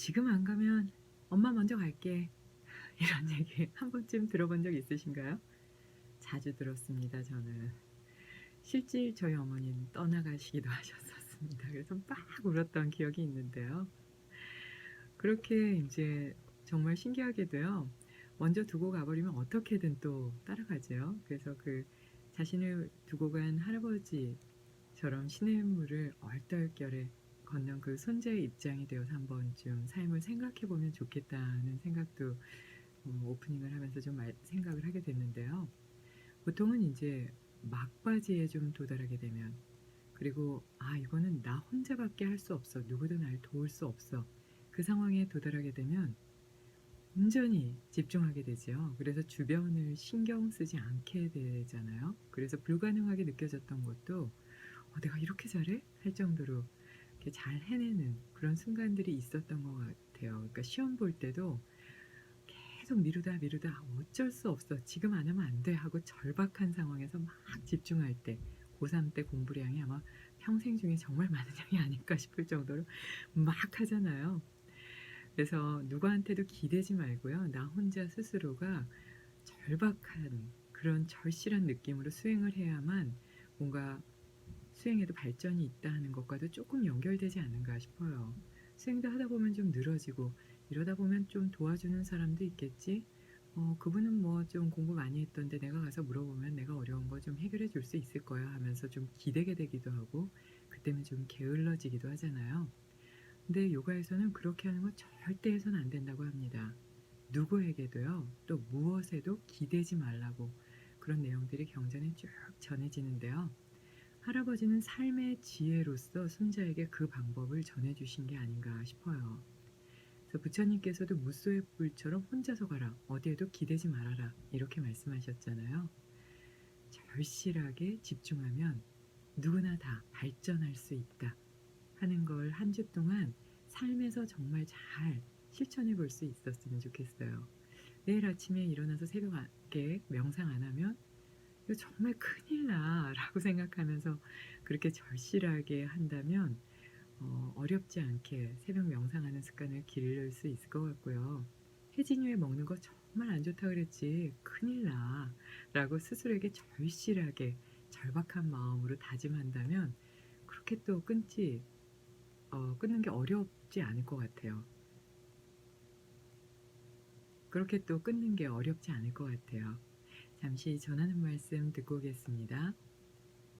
지금 안 가면 엄마 먼저 갈게. 이런 얘기 한 번쯤 들어본 적 있으신가요? 자주 들었습니다, 저는. 실질 저희 어머니는 떠나가시기도 하셨었습니다. 그래서 막 울었던 기억이 있는데요. 그렇게 이제 정말 신기하게도요. 먼저 두고 가버리면 어떻게든 또 따라가죠. 그래서 그 자신을 두고 간 할아버지처럼 시냇물을 얼떨결에 건넌 그 손자의 입장이 되어서 한 번쯤 삶을 생각해 보면 좋겠다는 생각도 어, 오프닝을 하면서 좀 말- 생각을 하게 됐는데요. 보통은 이제 막바지에 좀 도달하게 되면 그리고 아 이거는 나 혼자밖에 할 수 없어 누구도 날 도울 수 없어 그 상황에 도달하게 되면 온전히 집중하게 되죠. 그래서 주변을 신경 쓰지 않게 되잖아요. 그래서 불가능하게 느껴졌던 것도 어, 내가 이렇게 잘해? 할 정도로 이렇게 잘 해내는 그런 순간들이 있었던 것 같아요. 그러니까 시험 볼 때도 계속 미루다 미루다 어쩔 수 없어 지금 안 하면 안 돼 하고 절박한 상황에서 막 집중할 때 고3 때 공부량이 아마 평생 중에 정말 많은 양이 아닐까 싶을 정도로 막 하잖아요. 그래서 누구한테도 기대지 말고요. 나 혼자 스스로가 절박한 그런 절실한 느낌으로 수행을 해야만 뭔가 수행에도 발전이 있다 하는 것과도 조금 연결되지 않는가 싶어요. 수행도 하다 보면 좀 늘어지고 이러다 보면 좀 도와주는 사람도 있겠지. 어, 그분은 뭐 좀 공부 많이 했던데 내가 가서 물어보면 내가 어려운 거 좀 해결해 줄 수 있을 거야 하면서 좀 기대게 되기도 하고 그때는 좀 게을러지기도 하잖아요. 근데 요가에서는 그렇게 하는 건 절대 해서는 안 된다고 합니다. 누구에게도요, 또 무엇에도 기대지 말라고 그런 내용들이 경전에 쭉 전해지는데요. 할아버지는 삶의 지혜로서 손자에게 그 방법을 전해주신 게 아닌가 싶어요. 그래서 부처님께서도 무소의 불처럼 혼자서 가라, 어디에도 기대지 말아라, 이렇게 말씀하셨잖아요. 절실하게 집중하면 누구나 다 발전할 수 있다 하는 걸 한 주 동안 삶에서 정말 잘 실천해 볼 수 있었으면 좋겠어요. 내일 아침에 일어나서 새벽에 명상 안 하면 이거 정말 큰일 나라고 생각하면서 그렇게 절실하게 한다면 어, 어렵지 않게 새벽 명상하는 습관을 기를 수 있을 것 같고요. 혜진 후에 먹는 거 정말 안 좋다 그랬지 큰일 나 라고 스스로에게 절실하게 절박한 마음으로 다짐한다면 그렇게 또 끊지 어, 끊는 게 어렵지 않을 것 같아요. 그렇게 또 끊는 게 어렵지 않을 것 같아요. 잠시 전하는 말씀 듣고 오겠습니다.